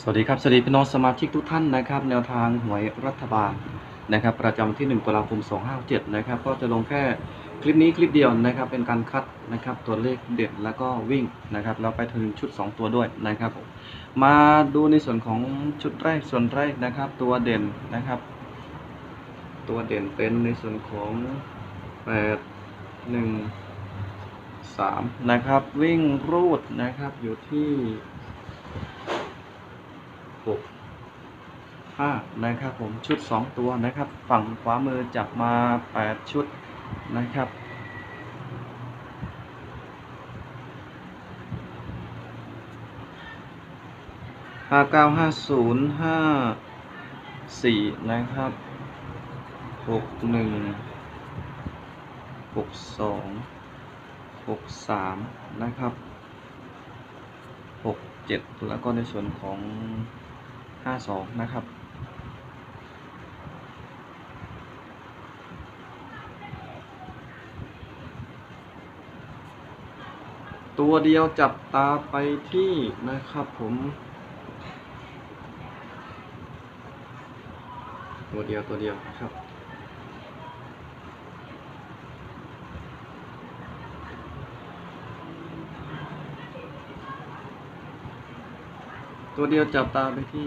สวัสดีครับ สวัสดีพี่น้องสมาชิกทุกท่านนะครับ แนวทางหวยรัฐบาลนะครับ ประจำวันที่ 1ตุลาคม 257 นะครับ ก็จะลงแค่คลิปนี้คลิปเดียวนะครับ เป็นการคัดนะครับ ตัวเลขเด่นแล้วก็วิ่งนะครับ แล้วไปถึงชุด 2 ตัวด้วยนะครับผมมาดูในส่วนของชุดแรกส่วนแรกนะครับ ตัวเด่นนะครับ ตัวเด่นเป็นในส่วนของ 8 1 3 นะครับ วิ่งรูดนะครับอยู่ที่ หกห้านะครับผมชุดสองตัวนะครับ ฝั่งขวามือจับมาแปดชุดนะครับห้าเก้าห้าศูนย์ห้าสี่นะครับหกหนึ่งหกสองหกสามนะครับหกเจ็ดแล้วก็ในส่วนของ ห้าสองนะครับ ตัวเดียวจับตาไปที่นะครับผม ตัวเดียวตัวเดียวนะครับ ตัวเดียวจับตาไปที่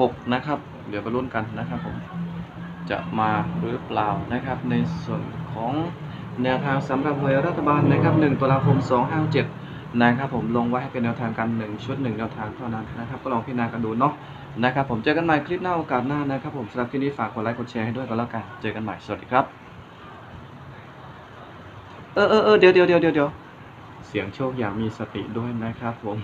หกนะครับ เดี๋ยวไปลุ้นกันนะครับผม จะมาหรือเปล่านะครับ ในส่วนของแนวทางสำหรับหวยรัฐบาลนะครับ 1ตุลาคม 257 นะครับผมลงไว้ให้เป็นแนวทางกัน 1 ชุด 1 แนวทางเท่านั้นนะครับ ก็ลองพิจารณากันดูเนาะนะครับผมเจอกันใหม่คลิปหน้าโอกาสหน้านะครับผมสำหรับคลิปนี้ฝากกดไลค์กดแชร์ให้ด้วยก็แล้วกัน เจอกันใหม่ สวัสดีครับ เออเออเออเดี๋ยวเดี๋ยวเดี๋ยวเดี๋ยวเสียงโชคอย่างมีสติด้วยนะครับผม